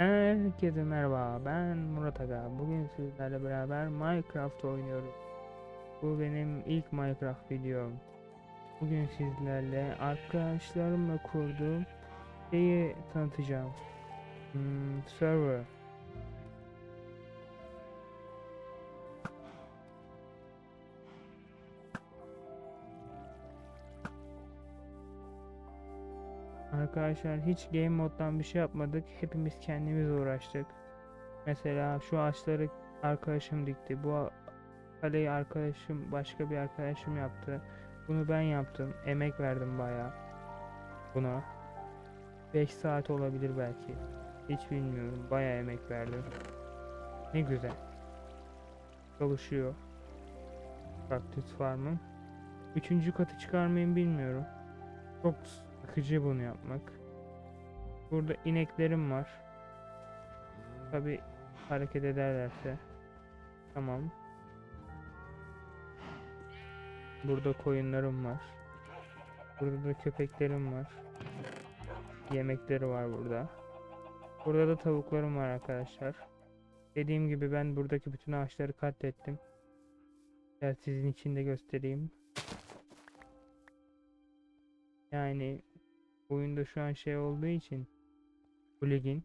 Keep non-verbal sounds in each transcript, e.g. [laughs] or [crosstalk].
Herkese merhaba, ben Murat Aga. Bugün sizlerle beraber Minecraft oynuyorum. Bu benim ilk Minecraft videom. Bugün sizlerle arkadaşlarımla kurduğum şeyi tanıtacağım. Hmm, server. Arkadaşlar hiç game moddan bir şey yapmadık. Hepimiz kendimiz uğraştık. Mesela şu ağaçları arkadaşım dikti. Bu kaleyi arkadaşım başka bir arkadaşım yaptı. Bunu ben yaptım. Emek verdim bayağı buna. 5 saat olabilir belki. Hiç bilmiyorum. Bayağı emek verdim. Ne güzel. Çalışıyor. Kaktüs farmım. Üçüncü katı çıkarmayı bilmiyorum. Çok sıkıcı bunu yapmak. Burada ineklerim var. Tabi hareket ederlerse. Tamam. Burada koyunlarım var. Burada da köpeklerim var. Yemekleri var burada. Burada da tavuklarım var arkadaşlar. Dediğim gibi ben buradaki bütün ağaçları katlettim. Ya sizin için de göstereyim. Yani oyunda şu an şey olduğu için plugin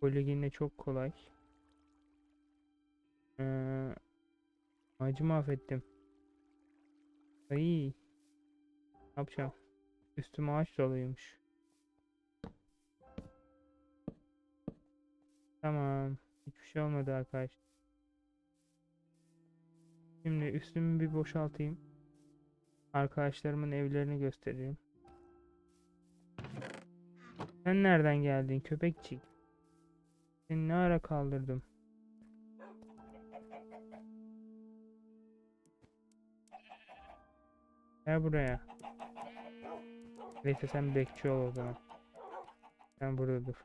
pluginle çok kolay. Ee, ağacı mahvettim. Ay. Ne yapacağım? Üstüm ağaç doluymuş. Tamam. Hiçbir şey olmadı arkadaşlar. Şimdi üstümü bir boşaltayım. Arkadaşlarımın evlerini göstereyim. Sen nereden geldin köpekçik? Seni ne ara kaldırdım? Gel buraya. Neyse sen bekçi ol o zaman. Sen burada dur.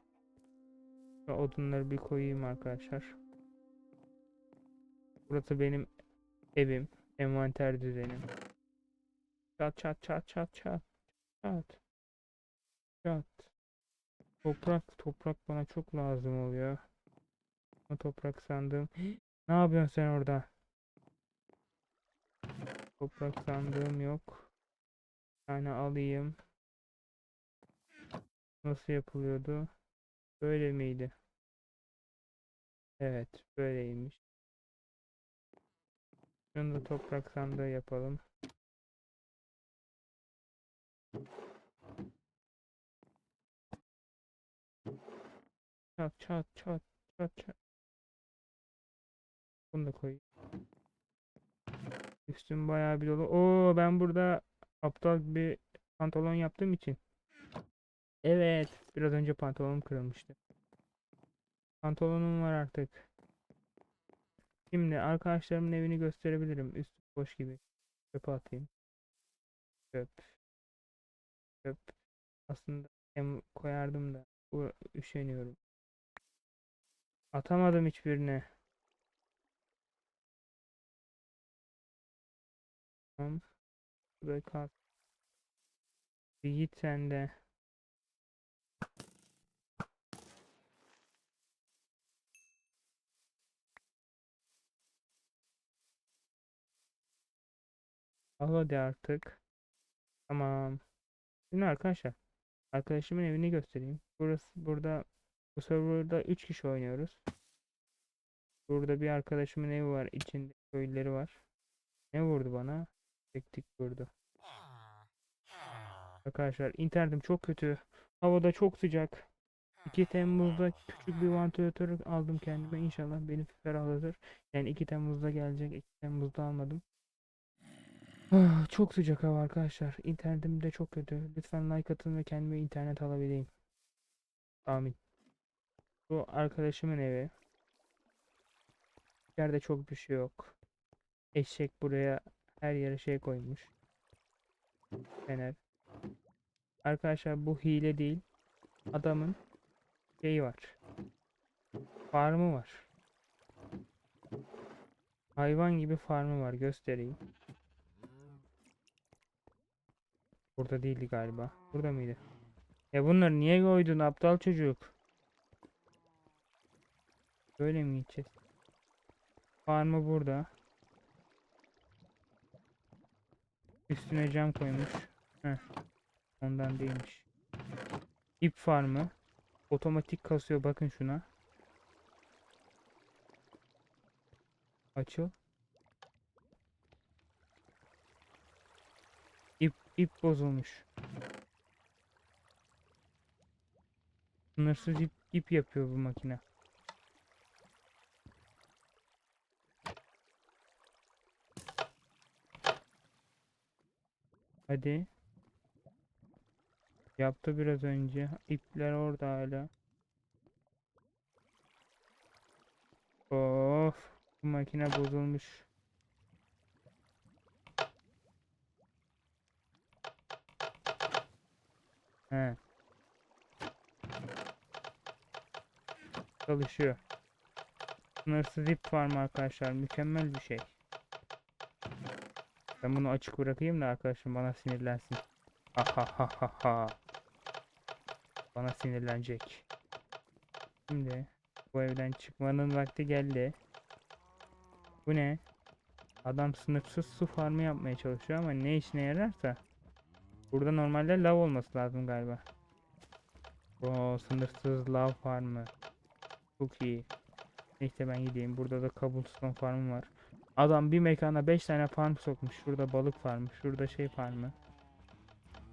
Şu odunları bir koyayım arkadaşlar. Burası benim evim. Envanter düzenim. Çat çat çat çat çat. Çat. Çat. Toprak, toprak bana çok lazım oluyor. O toprak sandım. [gasps] Ne yapıyorsun sen orada? Toprak sandığım yok. Bir tane alayım. Nasıl yapılıyordu? Böyle miydi? Evet, böyleymiş. Şunu da toprak sandığı yapalım. Çat çat çat çat çat. Bunu da koyayım. Üstüm bayağı bir dolu. Oo ben burada aptal bir pantolon yaptığım için. Evet. Biraz önce pantolonum kırılmıştı. Pantolonum var artık. Şimdi arkadaşlarımın evini gösterebilirim. Üstü boş gibi. Çöpe atayım. Çöp. Çöp. Aslında koyardım da. Üşeniyorum. Atamadım hiçbirine. Tamam. Buraya kal. Bir git sen de. Al hadi artık. Tamam. Şimdi arkadaşlar. Arkadaşımın evini göstereyim. Burası burada bu serverda 3 kişi oynuyoruz. Burada bir arkadaşımın evi var. İçinde köylüleri var. Ne vurdu bana? Tektik vurdu. Arkadaşlar internetim çok kötü. Havada çok sıcak. 2 Temmuz'da küçük bir vantilatör aldım kendime. İnşallah beni ferahlatır. Yani 2 Temmuz'da gelecek. 2 Temmuz'da almadım. Ah, Çok sıcak hava arkadaşlar. İnternetim de çok kötü. Lütfen like atın ve kendime internet alabileyim. Amin. Bu arkadaşımın evi. Yerde çok bir şey yok. Eşek buraya her yere şey koymuş. Fener. Arkadaşlar bu hile değil. Adamın şeyi var. Farmı var. Hayvan gibi farmı var. Göstereyim. Burada değildi galiba. Burada mıydı? Ya bunları niye koydun aptal çocuk? Böyle mi gideceğiz? Farmı burada. Üstüne cam koymuş. Heh. Ondan değilmiş. İp farmı. Otomatik kasıyor bakın şuna. Açıl. İp, ip bozulmuş. Sınırsız ip, ip yapıyor bu makine. Hadi. Yaptı biraz önce. İpler orada hala. Of. Bu makine bozulmuş. He. Çalışıyor. Sınırsız ip var mı arkadaşlar? Mükemmel bir şey. Ben bunu açık bırakayım da arkadaşım bana sinirlensin. Ha ha ha ha ha. Bana sinirlenecek. Şimdi bu evden çıkmanın vakti geldi. Bu ne? Adam sınırsız su farmı yapmaya çalışıyor ama ne işine yararsa. Burada normalde lav olması lazım galiba. O sınırsız lav farmı. Çok iyi. Neyse ben gideyim. Burada da cobblestone farmı var. Adam bir mekana 5 tane farm sokmuş. Şurada balık farmı, şurada şey farmı.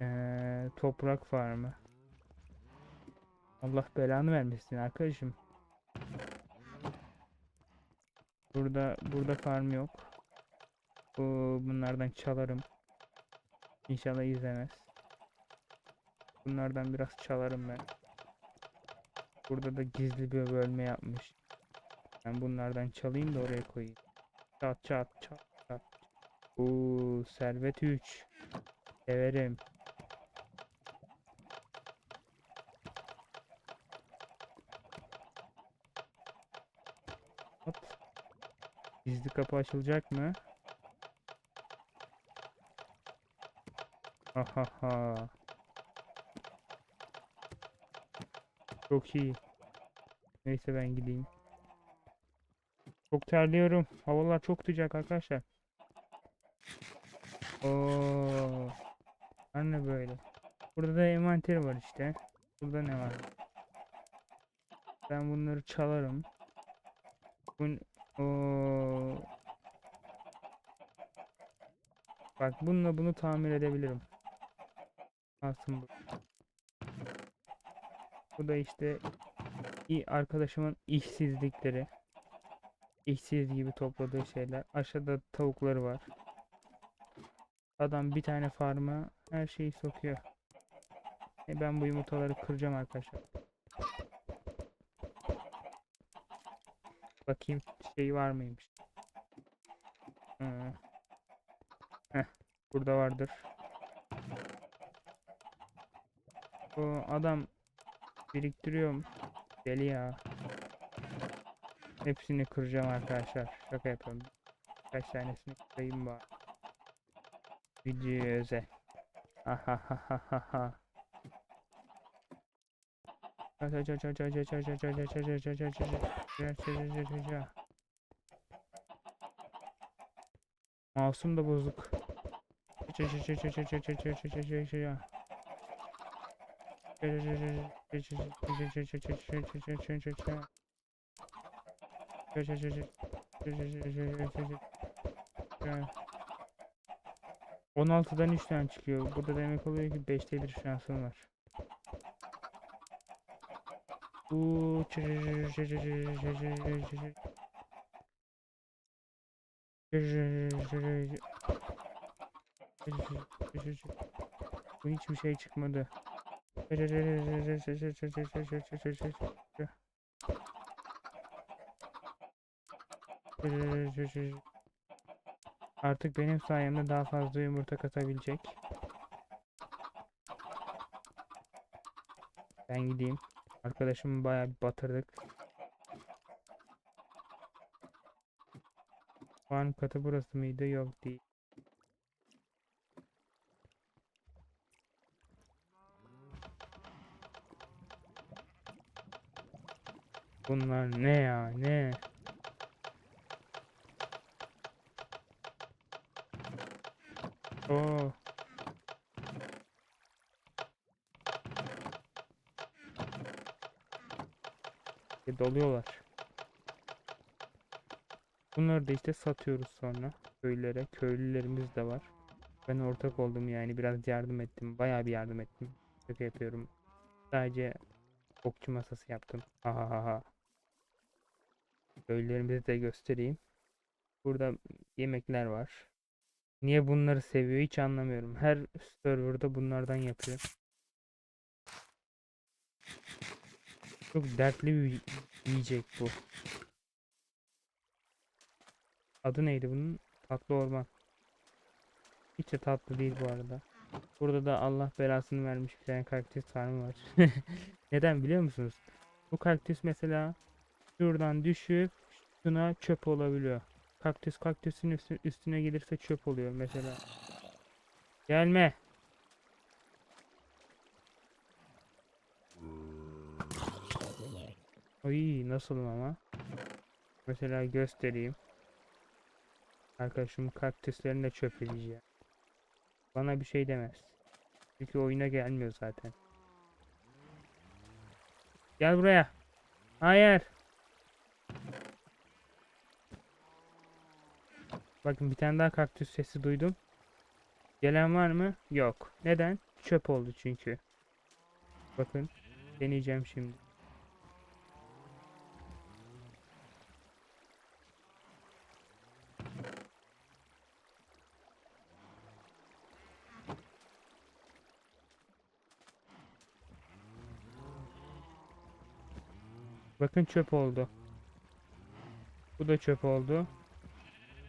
Ee, toprak farmı. Allah belanı vermesin arkadaşım. Burada burada farm yok. Bu bunlardan çalarım. İnşallah izlemez. Bunlardan biraz çalarım ben. Burada da gizli bir bölme yapmış. Ben bunlardan çalayım da oraya koyayım. Çat çat çat çat. Oo, servet 3. Severim. Hop. Gizli kapı açılacak mı? Ahaha. Çok iyi. Neyse ben gideyim. Çok terliyorum. Havalar çok sıcak arkadaşlar. Oo. Ne böyle? Burada da envanter var işte. Burada ne var? Ben bunları çalarım. Bun Oo. Bak bununla bunu tamir edebilirim. Bu. Bu da işte iyi arkadaşımın işsizlikleri. İşsiz gibi topladığı şeyler. Aşağıda tavukları var. Adam bir tane farma her şeyi sokuyor. E ben bu yumurtaları kıracağım arkadaşlar. Bakayım şey var mıymış. Hı. Heh, burada vardır. O adam biriktiriyorum. Deli ya. Hepsini kıracağım arkadaşlar. Şaka yapıyorum. Kaç tanesini kırayım bari. Video özel. Ahahahaha. Masum da bozuk. Yani 16'dan 3 tane çıkıyor. Burada demek oluyor ki 5'te bir şansım var. Bu hiçbir şey çıkmadı. Artık benim sayemde daha fazla yumurta katabilecek. Ben gideyim. Arkadaşımı bayağı bir batırdık. Farm katı burası mıydı? Yok değil. Bunlar ne ya ne? Oo. Doluyorlar. Bunları da işte satıyoruz sonra köylere. Köylülerimiz de var. Ben ortak oldum yani biraz yardım ettim. Bayağı bir yardım ettim. Şaka yapıyorum. Sadece okçu masası yaptım. Ha ha ha. Köylülerimizi de göstereyim. Burada yemekler var. Niye bunları seviyor hiç anlamıyorum. Her serverda bunlardan yapıyor. Çok dertli bir yiyecek bu. Adı neydi bunun? Tatlı orman. Hiç de tatlı değil bu arada. Burada da Allah belasını vermiş bir tane kaktüs farmı var. [laughs] Neden biliyor musunuz? Bu kaktüs mesela şuradan düşüp şuna çöp olabiliyor. Kaktüs kaktüsün üstü- üstüne gelirse çöp oluyor mesela. Gelme. Ay nasılım ama? Mesela göstereyim. Arkadaşım kaktüslerini de çöp. Bana bir şey demez. Çünkü oyuna gelmiyor zaten. Gel buraya. Hayır. Bakın bir tane daha kaktüs sesi duydum. Gelen var mı? Yok. Neden? Çöp oldu çünkü. Bakın. Deneyeceğim şimdi. Bakın çöp oldu. Bu da çöp oldu.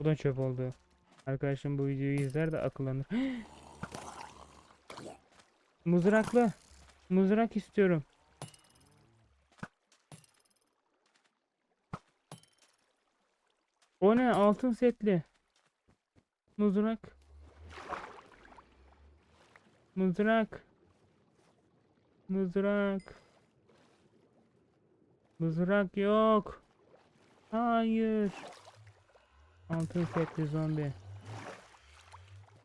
Bu da çöp oldu. Arkadaşım bu videoyu izler de akıllanır. [gasps] Mızraklı. Mızrak istiyorum. O ne? Altın setli. Mızrak. Mızrak. Mızrak. Mızrak yok. Hayır. Altın setli zombi.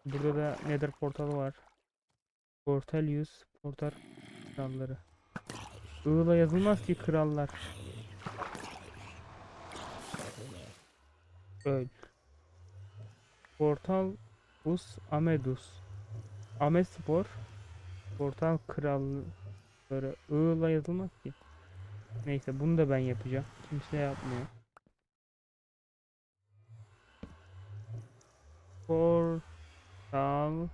Burada da Nether portalı var. Portalius, portal kralları. I'la yazılmaz ki krallar. Öl. Portal Us Amedus. Amespor. Portal kralları. I'la yazılmaz ki. Neyse bunu da ben yapacağım. Kimse yapmıyor. Portal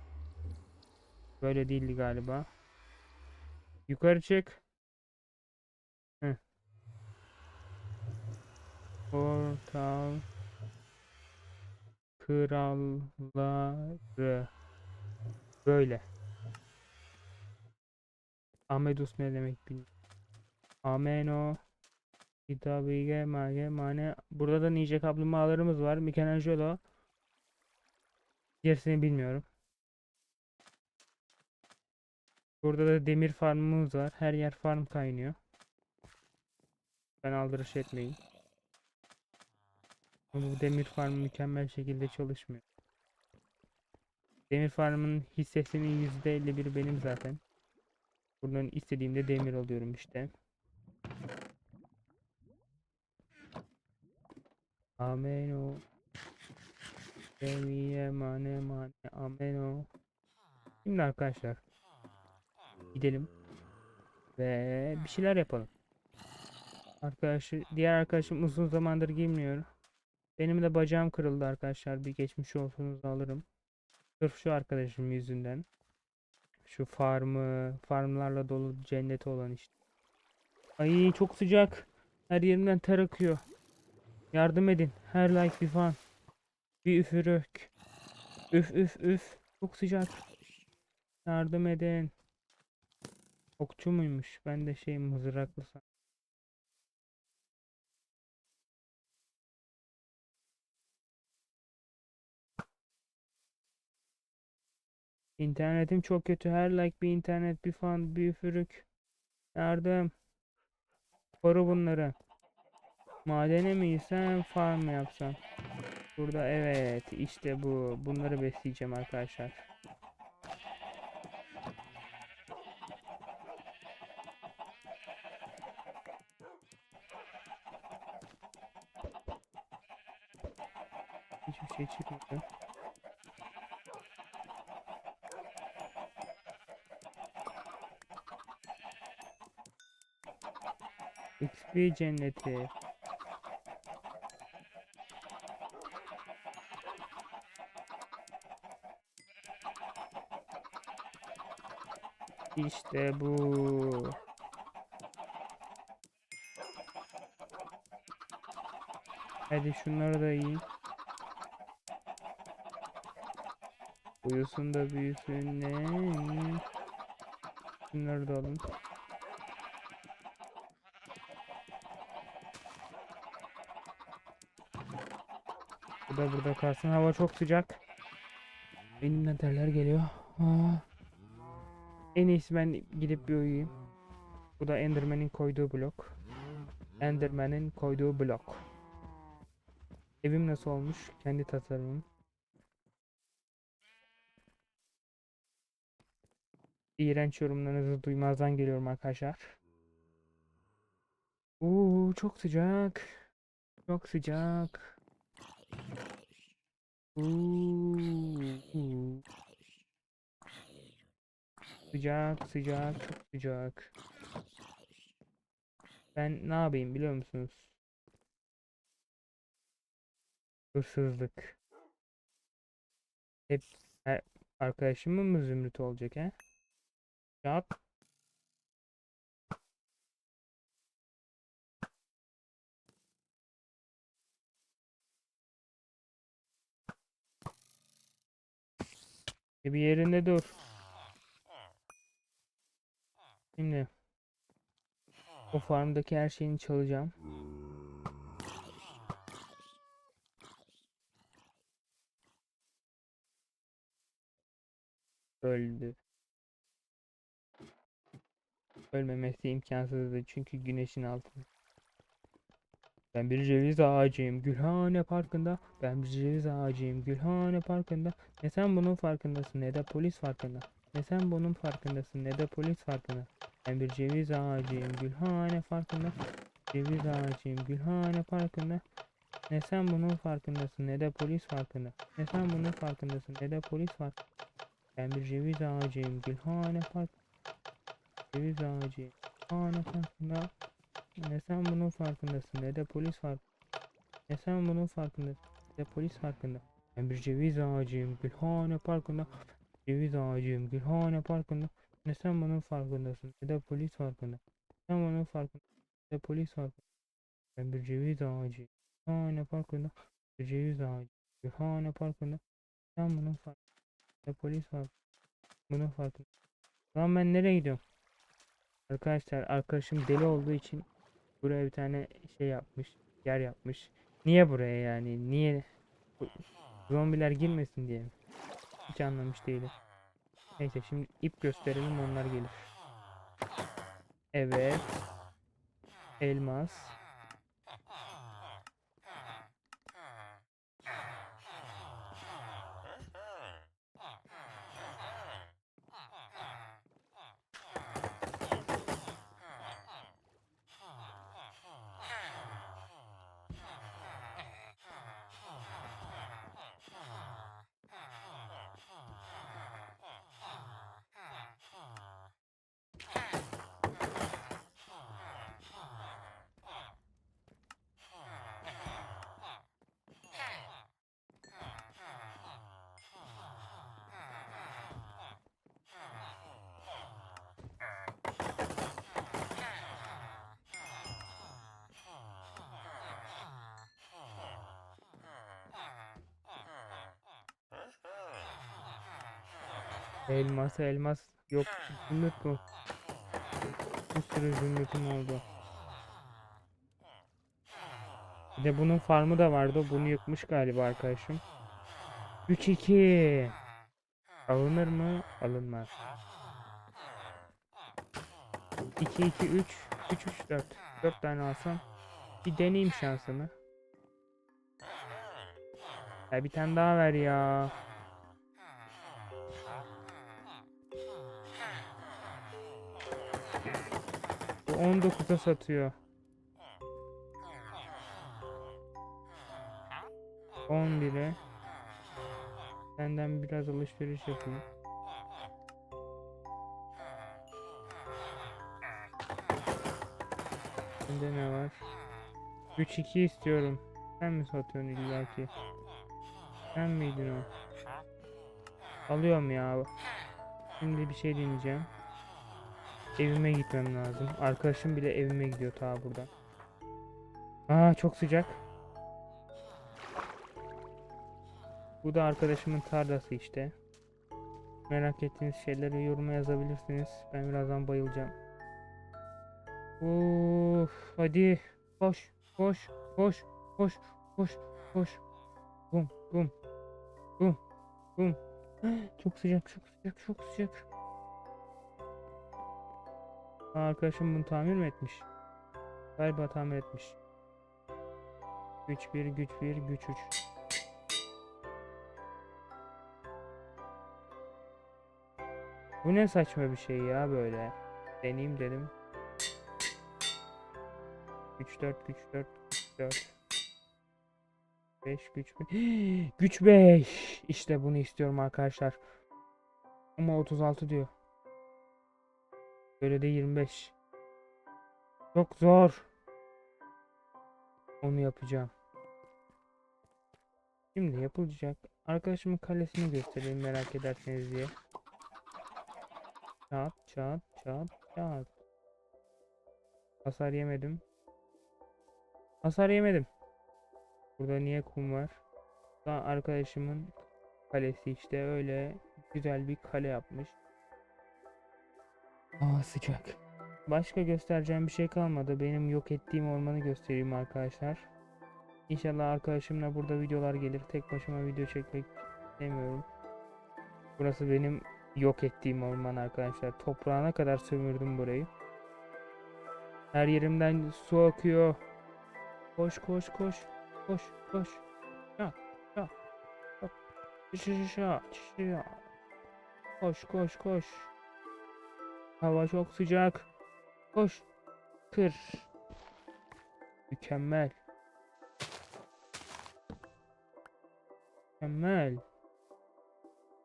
Böyle değildi galiba. Yukarı çık. Heh. Portal Kralları Böyle. Amedus ne demek bilmiyorum. Ameno Kitabige mage mane Burada da nice kaplumbağalarımız var. Michelangelo Gerisini bilmiyorum. Burada da demir farmımız var. Her yer farm kaynıyor. Ben aldırış etmeyin. Bu demir farmı mükemmel şekilde çalışmıyor. Demir farmının hissesinin %51 benim zaten. Buradan istediğimde demir alıyorum işte. Ameno. Demiye mane mane ameno. Şimdi arkadaşlar gidelim ve bir şeyler yapalım. Arkadaşı diğer arkadaşım uzun zamandır girmiyor. Benim de bacağım kırıldı arkadaşlar. Bir geçmiş olsunuzu alırım. Sırf şu arkadaşım yüzünden. Şu farmı, farmlarla dolu cenneti olan işte. Ay çok sıcak. Her yerimden ter akıyor. Yardım edin. Her like bir fan. Bir üfürük. Üf üf üf. Çok sıcak. Yardım edin. Okçu muymuş? Ben de şey mızraklı san- İnternetim çok kötü. Her like bir internet, bir fan, bir üfürük. Yardım. Koru bunları. Madene mi gitsem, farm mı yapsam? Burada evet, işte bu. Bunları besleyeceğim arkadaşlar. Hiçbir şey çıkmadı. XP cenneti. İşte bu. Hadi şunları da yiyin. Uyusun da büyüsün? Şunları da alın. Da burada kalsın. Hava çok sıcak. Elimden terler geliyor. Aa. En iyisi ben gidip bir uyuyayım. Bu da Enderman'in koyduğu blok. Enderman'in koyduğu blok. Evim nasıl olmuş? Kendi tasarımım. İğrenç yorumlarınızı duymazdan geliyorum arkadaşlar. Oo çok sıcak. Çok sıcak. Sıcak sıcak çok sıcak. Ben ne yapayım biliyor musunuz? Hırsızlık. Hep her arkadaşımın mı zümrüt olacak he? Yap. Bir yerinde dur. Şimdi o farmdaki her şeyini çalacağım. Öldü. Ölmemesi imkansızdı çünkü güneşin altında. Ben bir ceviz ağacıyım Gülhane Parkı'nda. Ben bir ceviz ağacıyım Gülhane Parkı'nda. Ne sen bunun farkındasın ne de polis farkında. Ne sen bunun farkındasın ne de polis farkında. Ben bir ceviz ağacıyım Gülhane Parkı'nda. Ceviz ağacıyım Gülhane Parkı'nda. Ne sen bunun farkındasın ne de polis farkında. Ne sen bunun farkındasın ne de polis farkında. Ben bir ceviz ağacıyım Gülhane Park. Ceviz ağacıyım Gülhane Parkı'nda. Ne sen bunun farkındasın ne de polis fark. Ne sen bunun farkındasın ne de polis farkında. Ben bir ceviz ağacıyım Gülhane Parkı'nda. Ceviz ağacıyım Gülhane Parkı'nda. Ne sen bunun farkındasın ne de polis farkında. Sen bunun farkında ne de polis farkında. Ben bir ceviz ağacıyım Gülhane Parkı'nda. Bir ceviz ağacı Gülhane Parkı'nda. Sen bunun farkında ne polis farkında. Bunun farkında. Lan ben nereye gidiyorum? Arkadaşlar arkadaşım deli olduğu için buraya bir tane şey yapmış. Yer yapmış. Niye buraya yani? Niye? Zombiler girmesin diye? Hiç anlamış değilim. Neyse şimdi ip gösterelim onlar gelir. Evet. Elmas. Elmas elmas. Yok zümrüt bu. Bir sürü zümrütüm oldu. Bir de bunun farmı da vardı. Bunu yıkmış galiba arkadaşım. 3-2. Alınır mı? Alınmaz. 2 2 3 3 3 4. 4 tane alsam Bir deneyeyim şansımı. Ya bir tane daha ver ya. 19'a satıyor. 11'e. Senden biraz alışveriş yapayım. Bende ne var? 3-2 istiyorum. Sen mi satıyorsun illaki? Sen miydin o? Alıyorum ya. Şimdi bir şey deneyeceğim. Evime gitmem lazım. Arkadaşım bile evime gidiyor ta buradan. Aa çok sıcak. Bu da arkadaşımın tarlası işte. Merak ettiğiniz şeyleri yoruma yazabilirsiniz. Ben birazdan bayılacağım. Uf, hadi koş, koş, koş, koş, koş, koş. Bum, bum, bum, bum. [gasps] Çok sıcak, çok sıcak, çok sıcak. Arkadaşım bunu tamir mi etmiş? Galiba tamir etmiş. Güç 1, güç 1, güç 3. Bu ne saçma bir şey ya böyle. Deneyeyim dedim. Güç 4, güç 4, güç 4. 5 güç 5. [gasps] güç 5. İşte bunu istiyorum arkadaşlar. Ama 36 diyor. Böyle de 25. Çok zor. Onu yapacağım. Şimdi yapılacak. Arkadaşımın kalesini göstereyim merak ederseniz diye. Çat çat çat çat. Hasar yemedim. Hasar yemedim. Burada niye kum var? Daha arkadaşımın kalesi işte öyle güzel bir kale yapmış. Aa sıcak. Başka göstereceğim bir şey kalmadı. Benim yok ettiğim ormanı göstereyim arkadaşlar. İnşallah arkadaşımla burada videolar gelir. Tek başıma video çekmek istemiyorum. Burası benim yok ettiğim orman arkadaşlar. Toprağına kadar sömürdüm burayı. Her yerimden su akıyor. Koş koş koş. Koş koş. Ya ya. Şişa. Koş koş koş. Hava çok sıcak. Koş. Kır. Mükemmel. Mükemmel.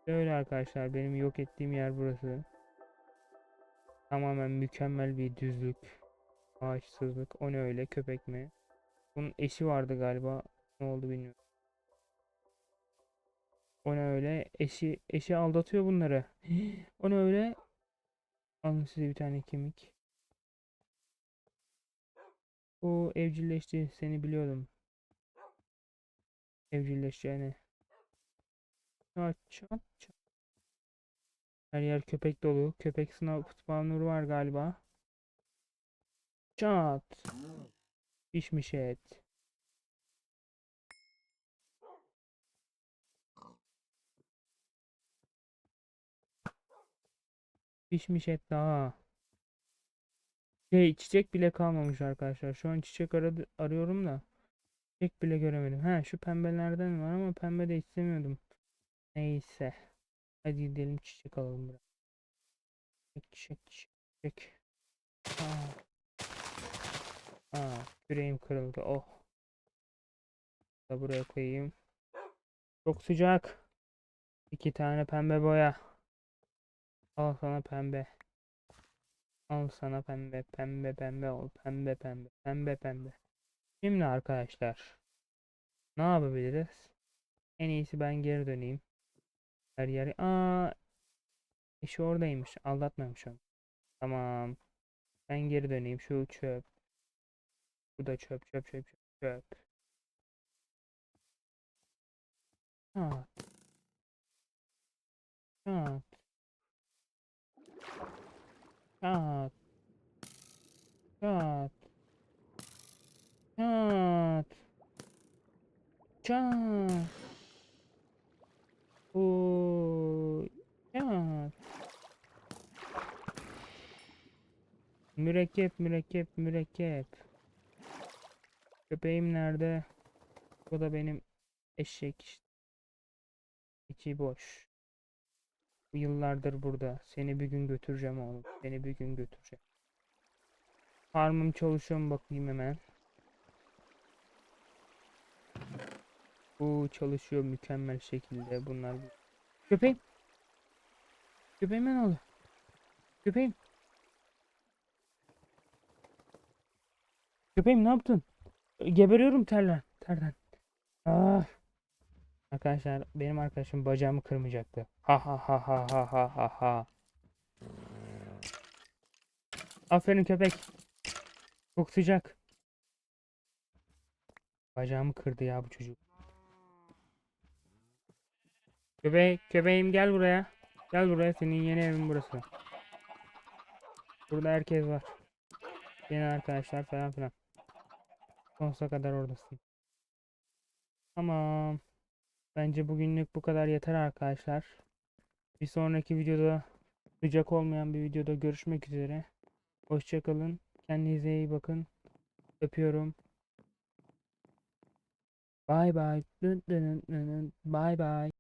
Böyle arkadaşlar benim yok ettiğim yer burası. Tamamen mükemmel bir düzlük. Ağaçsızlık. O ne öyle köpek mi? Bunun eşi vardı galiba. Ne oldu bilmiyorum. O ne öyle? Eşi eşi aldatıyor bunları. [gasps] o ne öyle? Alın size bir tane kemik. O evcilleşti. Seni biliyordum. Evcilleşeceğini. Çat çat çat. Her yer köpek dolu. Köpek sınav spawner var galiba. Çat. Pişmiş et. Pişmiş et daha. Şey çiçek bile kalmamış arkadaşlar. Şu an çiçek aradı, arıyorum da. Çiçek bile göremedim. Ha şu pembelerden var ama pembe de istemiyordum. Neyse. Hadi gidelim çiçek alalım biraz. Çiçek çiçek çiçek. Aa. Aa, küreğim kırıldı. Oh. Da buraya koyayım. Çok sıcak. İki tane pembe boya. Al sana pembe. Al sana pembe. Pembe pembe ol. Pembe pembe. Pembe pembe. Şimdi arkadaşlar. Ne yapabiliriz? En iyisi ben geri döneyim. Her yeri. Aa. İşi oradaymış. Aldatmamış onu. Tamam. Ben geri döneyim. Şu çöp. Bu da çöp çöp çöp çöp çöp. Ha. Ha. Çat. Çat. Çat. Çat. Oy. Çat. Mürekkep mürekkep mürekkep. Köpeğim nerede? Bu da benim eşek işte. İçi boş. Yıllardır burada. Seni bir gün götüreceğim oğlum. Seni bir gün götüreceğim. Farmım çalışıyor mu bakayım hemen. Bu çalışıyor mükemmel şekilde. Bunlar Köpeğim. Köpeğime ne oldu? Köpeğim. Köpeğim ne yaptın? Geberiyorum terden. Terden. Ah. Arkadaşlar benim arkadaşım bacağımı kırmayacaktı. Ha ha ha ha ha ha ha ha. Aferin köpek. Çok sıcak. Bacağımı kırdı ya bu çocuk. Köpek, köpeğim gel buraya. Gel buraya senin yeni evin burası. Burada herkes var. Yeni arkadaşlar falan filan. Sonsuza kadar oradasın. Tamam. Bence bugünlük bu kadar yeter arkadaşlar. Bir sonraki videoda sıcak olmayan bir videoda görüşmek üzere. Hoşçakalın. Kendinize iyi bakın. Öpüyorum. Bye bye. Bye bye.